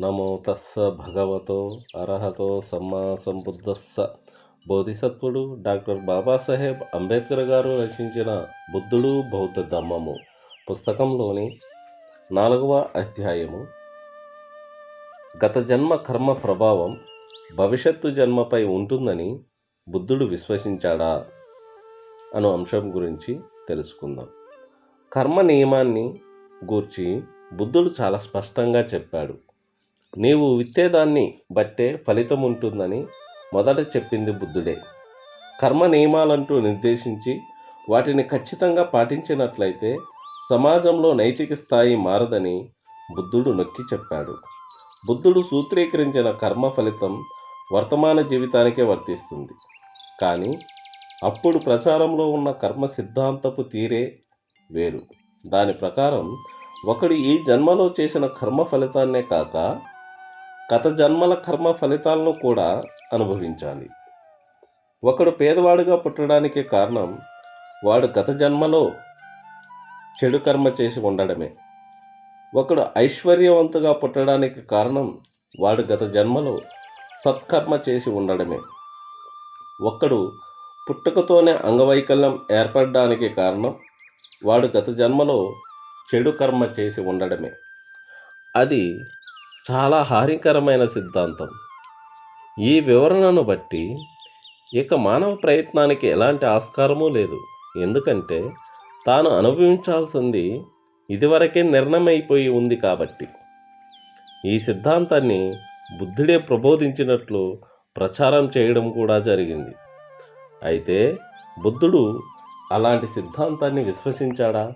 నమో తస్స భగవతో అర్హతో సమ్మా సంబుద్ధస్స. బోధిసత్వుడు డాక్టర్ బాబాసాహెబ్ అంబేద్కర్ గారు రచించిన బుద్ధుడు బౌద్ధ ధర్మము పుస్తకంలోని నాలుగవ అధ్యాయము. గత జన్మ కర్మ ప్రభావం భవిష్యత్తు జన్మపై ఉంటుందని బుద్ధుడు విశ్వసించాడా అను అంశం గురించి తెలుసుకుందాం. కర్మ నియమాన్ని గూర్చి బుద్ధుడు చాలా స్పష్టంగా చెప్పాడు. నీవు విత్తేదాన్ని బట్టే ఫలితం ఉంటుందని మొదట చెప్పింది బుద్ధుడే. కర్మ నియమాలంటూ నిర్దేశించి వాటిని ఖచ్చితంగా పాటించినట్లయితే సమాజంలో నైతిక స్థాయి మారదని బుద్ధుడు నొక్కి చెప్పాడు. బుద్ధుడు సూత్రీకరించిన కర్మ ఫలితం వర్తమాన జీవితానికే వర్తిస్తుంది. కానీ అప్పుడు ప్రచారంలో ఉన్న కర్మ సిద్ధాంతపు తీరే వేరు. దాని ప్రకారం ఒకడు ఈ జన్మలో చేసిన కర్మ ఫలితాన్నే కాక గత జన్మల కర్మ ఫలితాలను కూడా అనుభవించాలి. ఒకడు పేదవాడుగా పుట్టడానికి కారణం వాడు గత జన్మలో చెడు కర్మ చేసి ఉండడమే. ఒకడు ఐశ్వర్యవంతుగా పుట్టడానికి కారణం వాడు గత జన్మలో సత్కర్మ చేసి ఉండడమే. ఒక్కడు పుట్టుకతోనే అంగవైకల్యం ఏర్పడడానికి కారణం వాడు గత జన్మలో చెడు కర్మ చేసి ఉండడమే. అది చాలా హానికరమైన సిద్ధాంతం. ఈ వివరణను బట్టి ఇక మానవ ప్రయత్నానికి ఎలాంటి ఆస్కారమూ లేదు. ఎందుకంటే తాను అనుభవించాల్సింది ఇదివరకే నిర్ణయమైపోయి ఉంది కాబట్టి. ఈ సిద్ధాంతాన్ని బుద్ధుడే ప్రబోధించినట్లు ప్రచారం చేయడం కూడా జరిగింది. అయితే బుద్ధుడు అలాంటి సిద్ధాంతాన్ని విశ్వసించాడా?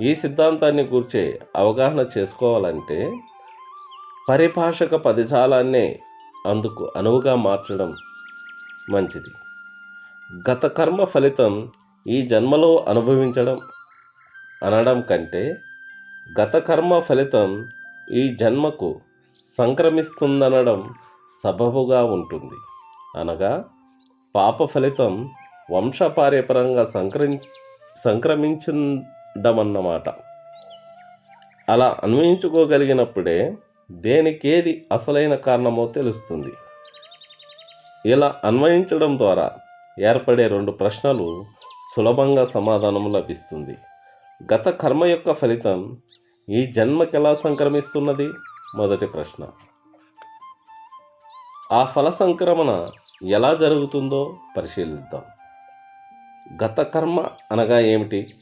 ఈ సిద్ధాంతాన్ని కూర్చే అవగాహన చేసుకోవాలంటే పరిభాషక పదజాలాన్నే అందుకు అనువుగా మార్చడం మంచిది. గత కర్మ ఫలితం ఈ జన్మలో అనుభవించడం అనడం కంటే గత కర్మ ఫలితం ఈ జన్మకు సంక్రమిస్తుందనడం సబబుగా ఉంటుంది. అనగా పాప ఫలితం వంశపార్యపరంగా సంక్రమి అన్నమాట అలా అన్వయించుకోగలిగినప్పుడే దేనికేది అసలైన కారణమో తెలుస్తుంది. ఇలా అన్వయించడం ద్వారా ఏర్పడే రెండు ప్రశ్నలు సులభంగా సమాధానం లభిస్తుంది. గత కర్మ యొక్క ఫలితం ఈ జన్మకి ఎలా సంక్రమిస్తున్నది? మొదటి ప్రశ్న. ఆ ఫల సంక్రమణ ఎలా జరుగుతుందో పరిశీలిద్దాం. గత కర్మ అనగా ఏమిటి?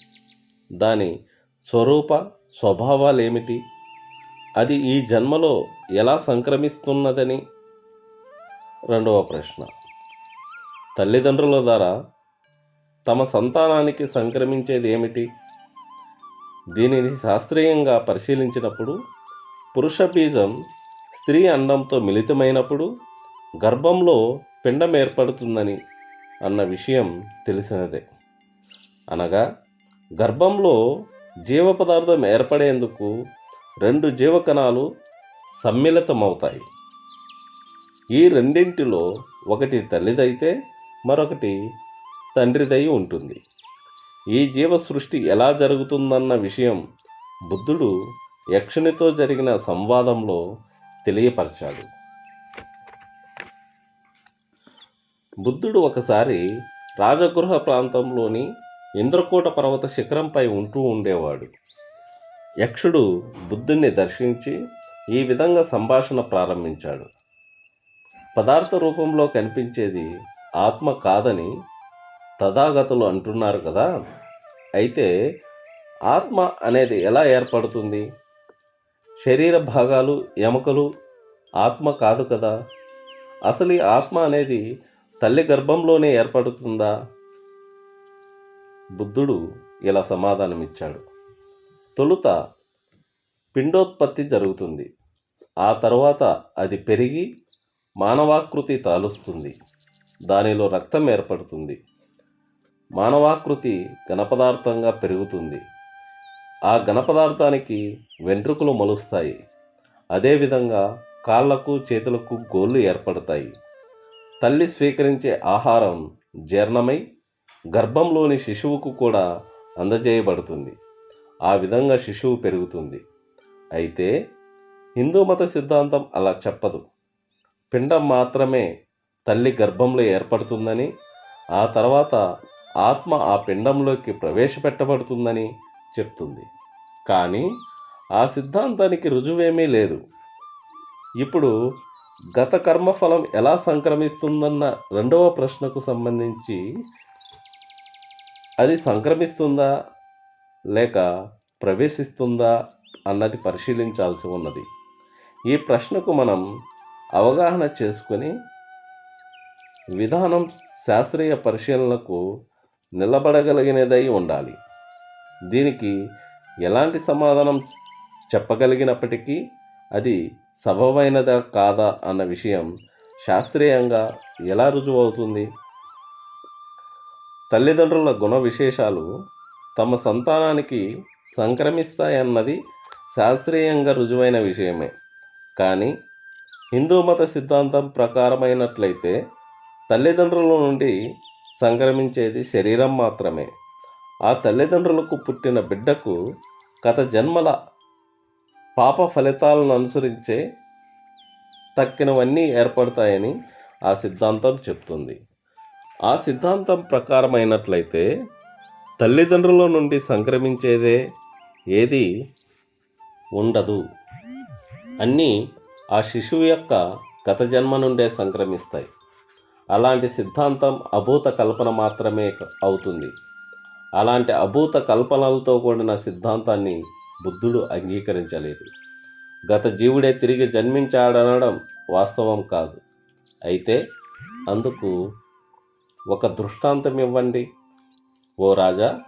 దాని స్వరూప స్వభావాలు ఏమిటి అది ఈ జన్మలో ఎలా సంక్రమిస్తున్నదని? రెండవ ప్రశ్న. తల్లిదండ్రుల ద్వారా తమ సంతానానికి సంక్రమించేది ఏమిటి దీనిని శాస్త్రీయంగా పరిశీలించినప్పుడు పురుష బీజం స్త్రీ అండంతో మిళితమైనప్పుడు గర్భంలో పిండం ఏర్పడుతుందని అన్న విషయం తెలిసినదే. అనగా గర్భంలో జీవ పదార్థం ఏర్పడేందుకు రెండు జీవకణాలు సమ్మిళితమవుతాయి. ఈ రెండింటిలో ఒకటి తల్లిదైతే మరొకటి తండ్రిదై ఉంటుంది. ఈ జీవ సృష్టి ఎలా జరుగుతుందన్న విషయం బుద్ధుడు యక్షునితో జరిగిన సంవాదంలో తెలియపరిచాడు. బుద్ధుడు ఒకసారి రాజగృహ ప్రాంతంలోని ఇంద్రకూట పర్వత శిఖరంపై ఉంటూ ఉండేవాడు. యక్షుడు బుద్ధుణ్ణి దర్శించి ఈ విధంగా సంభాషణ ప్రారంభించాడు. పదార్థ రూపంలో కనిపించేది ఆత్మ కాదని తథాగతులు అంటున్నారు కదా. అయితే ఆత్మ అనేది ఎలా ఏర్పడుతుంది? శరీర భాగాలు ఎముకలు ఆత్మ కాదు కదా. అసలు ఈ ఆత్మ అనేది తల్లి గర్భంలోనే ఏర్పడుతుందా? బుద్ధుడు ఇలా సమాధానమిచ్చాడు. తొలుత పిండోత్పత్తి జరుగుతుంది. ఆ తర్వాత అది పెరిగి మానవాకృతి తాలుస్తుంది. దానిలో రక్తం ఏర్పడుతుంది. మానవాకృతి ఘనపదార్థంగా పెరుగుతుంది. ఆ ఘనపదార్థానికి వెంట్రుకలు మలుస్తాయి. అదేవిధంగా కాళ్ళకు చేతులకు గోళ్ళు ఏర్పడతాయి. తల్లి స్వీకరించే ఆహారం జీర్ణమై గర్భంలోని శిశువుకు కూడా అందజేయబడుతుంది. ఆ విధంగా శిశువు పెరుగుతుంది. అయితే హిందూ మత సిద్ధాంతం అలా చెప్పదు. పిండం మాత్రమే తల్లి గర్భంలో ఏర్పడుతుందని ఆ తర్వాత ఆత్మ ఆ పిండంలోకి ప్రవేశపెట్టబడుతుందని చెప్తుంది. కానీ ఆ సిద్ధాంతానికి రుజువేమీ లేదు. ఇప్పుడు గత కర్మఫలం ఎలా సంక్రమిస్తుందన్న రెండవ ప్రశ్నకు సంబంధించి అది సంక్రమిస్తుందా లేక ప్రవేశిస్తుందా అన్నది పరిశీలించాల్సి ఉన్నది. ఈ ప్రశ్నకు మనం అవగాహన చేసుకొని విధానం శాస్త్రీయ పరిశీలనకు నిలబడగలిగినదై ఉండాలి. దీనికి ఎలాంటి సమాధానం చెప్పగలిగినప్పటికీ అది సబబైనదా కాదా అన్న విషయం శాస్త్రీయంగా ఎలా రుజువవుతుంది? తల్లిదండ్రుల గుణ విశేషాలు తమ సంతానానికి సంక్రమిస్తాయన్నది శాస్త్రీయంగా రుజువైన విషయమే. కానీ హిందూ మత సిద్ధాంతం ప్రకారమైనట్లయితే తల్లిదండ్రుల నుండి సంక్రమించేది శరీరం మాత్రమే. ఆ తల్లిదండ్రులకు పుట్టిన బిడ్డకు గత జన్మల పాప ఫలితాలను అనుసరించే తక్కినవన్నీ ఏర్పడతాయని ఆ సిద్ధాంతం చెప్తుంది. ఆ సిద్ధాంతం ప్రకారమైనట్లయితే తల్లిదండ్రుల నుండి సంక్రమించేదే ఏది ఉండదు. అన్నీ ఆ శిశువు యొక్క గత జన్మ నుండే సంక్రమిస్తాయి. అలాంటి సిద్ధాంతం అభూత కల్పన మాత్రమే అవుతుంది. అలాంటి అభూత కల్పనలతో కూడిన సిద్ధాంతాన్ని బుద్ధుడు అంగీకరించలేదు. గత జీవుడే తిరిగి జన్మించాడనడం వాస్తవం కాదు. అయితే అందుకు ఒక దృష్టాంతం ఇవ్వండి. ఓ రాజా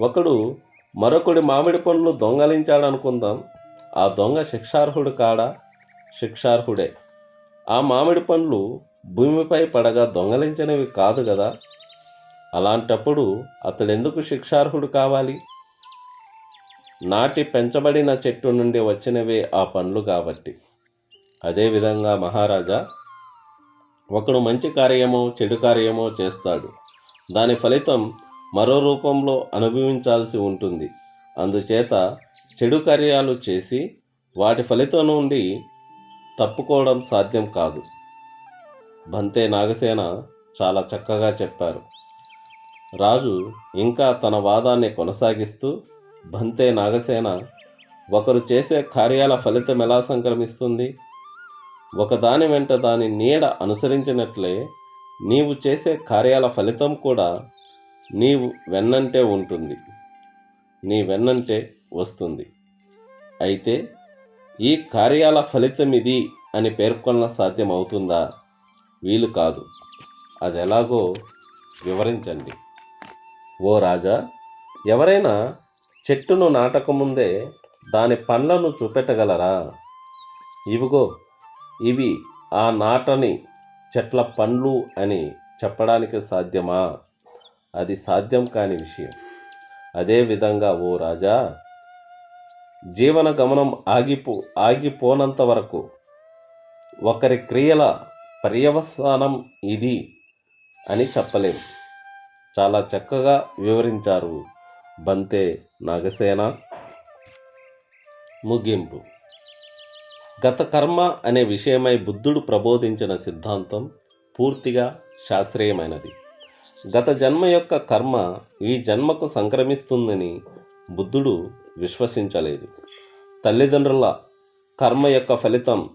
ఒకడు మరొకడి మామిడి పండ్లు దొంగలించాడనుకుందాం. ఆ దొంగ శిక్షార్హుడు కాడా? శిక్షార్హుడే. ఆ మామిడి పండ్లు భూమిపై పడగా దొంగలించినవి కాదు కదా అలాంటప్పుడు అతడెందుకు శిక్షార్హుడు కావాలి? నాటి పెంచబడిన చెట్టు నుండి వచ్చినవే ఆ పండ్లు కాబట్టి. అదేవిధంగా మహారాజా ఒకడు మంచి కార్యమో చెడు కార్యమో చేస్తాడు. దాని ఫలితం మరో రూపంలో అనుభవించాల్సి ఉంటుంది. అందుచేత చెడు కార్యాలు చేసి వాటి ఫలితం నుండి తప్పుకోవడం సాధ్యం కాదు. బంతే నాగసేన చాలా చక్కగా చెప్పారు. రాజు ఇంకా తన వాదాన్ని కొనసాగిస్తూ బంతే నాగసేన ఒకరు చేసే కార్యాల ఫలితం ఎలా సంక్రమిస్తుంది? ఒకదాని వెంట దాని నీడ అనుసరించినట్లే నీవు చేసే కార్యాల ఫలితం కూడా నీవు వెన్నంటే ఉంటుంది. నీ వెన్నంటే వస్తుంది. అయితే ఈ కార్యాల ఫలితం ఇది అని పేర్కొన్న సాధ్యం అవుతుందా? వీలు కాదు. అది ఎలాగో వివరించండి. ఓ రాజా ఎవరైనా చెట్టును నాటకముందే దాని పండ్లను చూపెట్టగలరా? ఇవిగో ఇవి ఆ నాటని చెట్ల పండ్లు అని చెప్పడానికి సాధ్యమా? అది సాధ్యం కాని విషయం. అదేవిధంగా ఓ రాజా జీవన గమనం ఆగిపో ఆగిపోనంత వరకు ఒకరి క్రియల పర్యవసానం ఇది అని చెప్పలేము చాలా చక్కగా వివరించారు బంతే నాగసేన. ముగింపు. గత కర్మ అనే విషయమై బుద్ధుడు ప్రబోధించిన సిద్ధాంతం పూర్తిగా శాస్త్రీయమైనది. గత జన్మ యొక్క కర్మ ఈ జన్మకు సంక్రమిస్తుందని బుద్ధుడు విశ్వసించలేదు. తల్లిదండ్రుల కర్మ యొక్క ఫలితం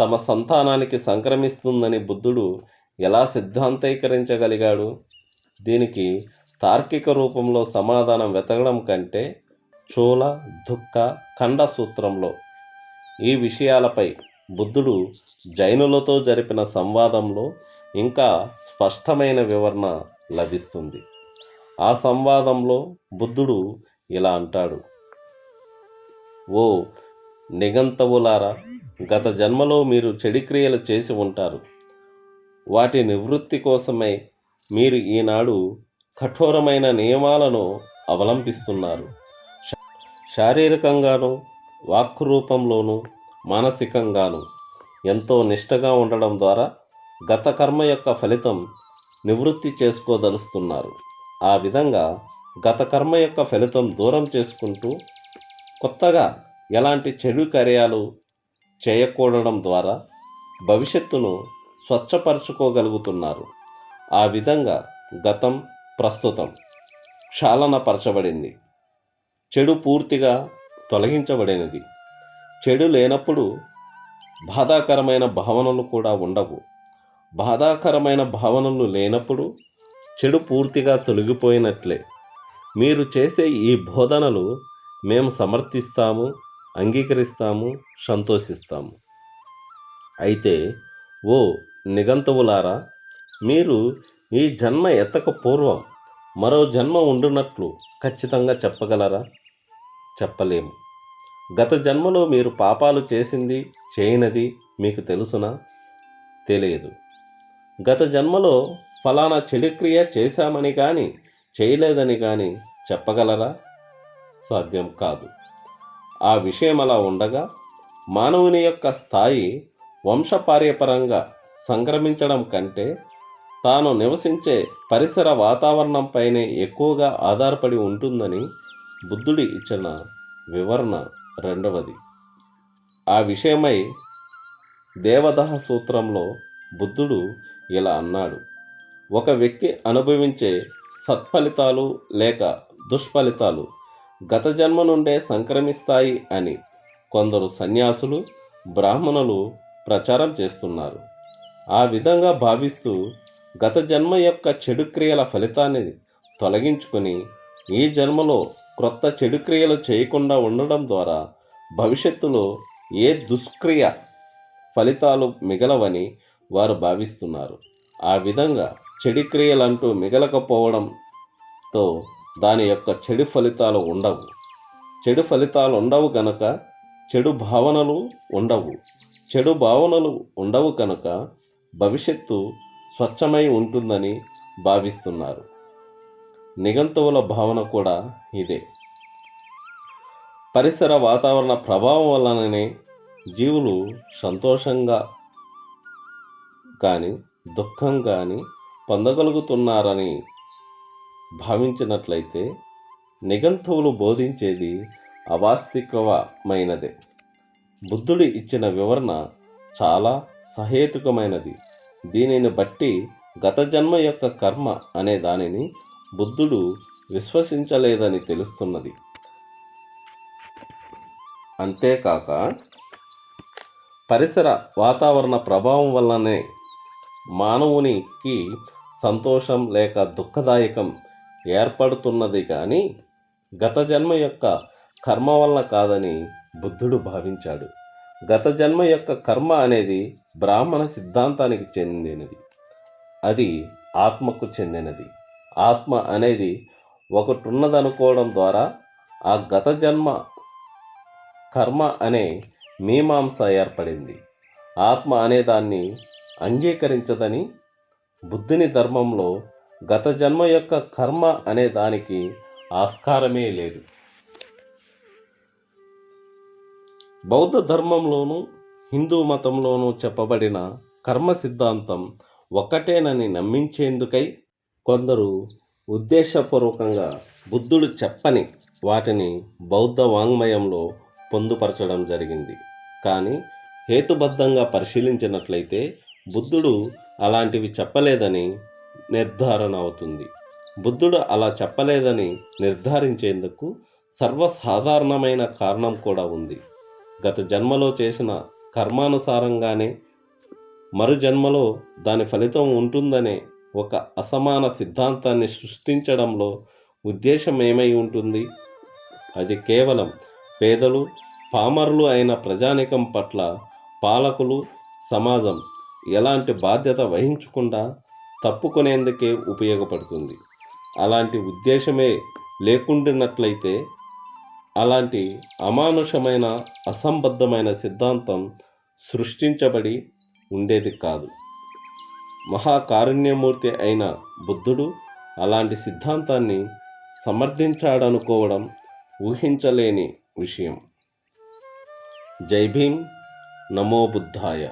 తమ సంతానానికి సంక్రమిస్తుందని బుద్ధుడు ఎలా సిద్ధాంతీకరించగలిగాడు? దీనికి తార్కిక రూపంలో సమాధానం వెతకడం కంటే చోళ దుఃఖ ఖండ సూత్రంలో ఈ విషయాలపై బుద్ధుడు జైనులతో జరిపిన సంవాదంలో ఇంకా స్పష్టమైన వివరణ లభిస్తుంది. ఆ సంవాదంలో బుద్ధుడు ఇలా అంటాడు. ఓ నిగంతవులారా గత జన్మలో మీరు చెడిక్రియలు చేసి ఉంటారు. వాటి నివృత్తి కోసమై మీరు ఈనాడు కఠోరమైన నియమాలను అవలంబిస్తున్నారు. శారీరకంగానూ శారీరకంగాను వాక్ రూపంలోనూ మానసికంగాను ఎంతో నిష్టగా ఉండడం ద్వారా గత కర్మ యొక్క ఫలితం నివృత్తి చేసుకోదలుస్తున్నారు. ఆ విధంగా గత కర్మ యొక్క ఫలితం దూరం చేసుకుంటూ కొత్తగా ఎలాంటి చెడు కార్యాలు చేయకూడడం ద్వారా భవిష్యత్తును స్వచ్ఛపరచుకోగలుగుతున్నారు. ఆ విధంగా గతం ప్రస్తుతం క్షాళనపరచబడింది. చెడు పూర్తిగా తొలగించబడినది. చెడు లేనప్పుడు బాధాకరమైన భావనలు కూడా ఉండవు. బాధాకరమైన భావనలు లేనప్పుడు చెడు పూర్తిగా తొలగిపోయినట్లే. మీరు చేసే ఈ బోధనలు మేము సమర్థిస్తాము అంగీకరిస్తాము సంతోషిస్తాము. అయితే ఓ నిఘంతువులారా మీరు ఈ జన్మ ఎత్తక పూర్వం మరో జన్మ ఉండునట్లు ఖచ్చితంగా చెప్పగలరా? చెప్పలేము. గత జన్మలో మీరు పాపాలు చేసింది చేయనది మీకు తెలుసునా? తెలియదు. గత జన్మలో ఫలానా చెడుక్రియ చేశామని కానీ చేయలేదని కానీ చెప్పగలరా? సాధ్యం కాదు. ఆ విషయం అలా ఉండగా మానవుని యొక్క స్థాయి వంశపార్యపరంగా సంక్రమించడం కంటే తాను నివసించే పరిసర వాతావరణంపైనే ఎక్కువగా ఆధారపడి ఉంటుందని బుద్ధుడి ఇచ్చిన వివరణ రెండవది. ఆ విషయమై దేవదహ సూత్రంలో బుద్ధుడు ఇలా అన్నాడు. ఒక వ్యక్తి అనుభవించే సత్ఫలితాలు లేక దుష్ఫలితాలు గత జన్మ నుండే సంక్రమిస్తాయి అని కొందరు సన్యాసులు బ్రాహ్మణులు ప్రచారం చేస్తున్నారు. ఆ విధంగా భావిస్తూ గత జన్మ యొక్క చెడు క్రియల ఫలితాన్ని తొలగించుకొని ఈ జన్మలో క్రొత్త చెడు క్రియలు చేయకుండా ఉండడం ద్వారా భవిష్యత్తులో ఏ దుష్క్రియ ఫలితాలు మిగలవని వారు భావిస్తున్నారు. ఆ విధంగా చెడు క్రియలంటూ మిగలకపోవడంతో దాని యొక్క చెడు ఫలితాలు ఉండవు. చెడు ఫలితాలు ఉండవు కనుక చెడు భావనలు ఉండవు. చెడు భావనలు ఉండవు కనుక భవిష్యత్తు స్వచ్ఛమై ఉంటుందని భావిస్తున్నారు. నిఘంతువుల భావన కూడా ఇదే. పరిసర వాతావరణ ప్రభావం వలననే జీవులు సంతోషంగా కానీ దుఃఖం కానీ పొందగలుగుతున్నారని భావించినట్లయితే నిఘంతువులు బోధించేది అవాస్తవికమైనదే. బుద్ధుడు ఇచ్చిన వివరణ చాలా సహేతుకమైనది. దీనిని బట్టి గత జన్మ యొక్క కర్మ అనే దానిని బుద్ధుడు విశ్వసించలేదని తెలుస్తున్నది. అంతేకాక పరిసర వాతావరణ ప్రభావం వల్లనే మానవునికి సంతోషం లేక దుఃఖదాయకం ఏర్పడుతున్నది కానీ గత జన్మ యొక్క కర్మ వల్ల కాదని బుద్ధుడు భావించాడు. గత జన్మ యొక్క కర్మ అనేది బ్రాహ్మణ సిద్ధాంతానికి చెందినది. అది ఆత్మకు చెందినది. ఆత్మ అనేది ఒకటున్నదనుకోవడం ద్వారా ఆ గత జన్మ కర్మ అనే మీమాంస ఏర్పడింది. ఆత్మ అనే దాన్ని అంగీకరించదని బుద్ధుని ధర్మంలో గత జన్మ యొక్క కర్మ అనే దానికి ఆస్కారమే లేదు. బౌద్ధ ధర్మంలోనూ హిందూ మతంలోనూ చెప్పబడిన కర్మ సిద్ధాంతం ఒక్కటేనని నమ్మించేందుకై కొందరు ఉద్దేశపూర్వకంగా బుద్ధుడు చెప్పని వాటిని బౌద్ధ వాంగ్మయంలో పొందుపరచడం జరిగింది. కానీ హేతుబద్ధంగా పరిశీలించినట్లయితే బుద్ధుడు అలాంటివి చెప్పలేదని నిర్ధారణ అవుతుంది. బుద్ధుడు అలా చెప్పలేదని నిర్ధారించేందుకు సర్వసాధారణమైన కారణం కూడా ఉంది. గత జన్మలో చేసిన కర్మానుసారంగానే మరు జన్మలో దాని ఫలితం ఉంటుందనే ఒక అసమాన సిద్ధాంతాన్ని సృష్టించడంలో ఉద్దేశం ఏమై ఉంటుంది? అది కేవలం పేదలు పామరులు అయిన ప్రజానికం పట్ల పాలకులు సమాజం ఎలాంటి బాధ్యత వహించకుండా తప్పుకునేందుకే ఉపయోగపడుతుంది. అలాంటి ఉద్దేశమే లేకుండినట్లయితే అలాంటి అమానుషమైన అసంబద్ధమైన సిద్ధాంతం సృష్టించబడి ఉండేది కాదు. మహాకారుణ్యమూర్తి అయిన బుద్ధుడు అలాంటి సిద్ధాంతాన్ని సమర్థించాడనుకోవడం ఊహించలేని విషయం. జై భీం నమో బుద్ధాయ.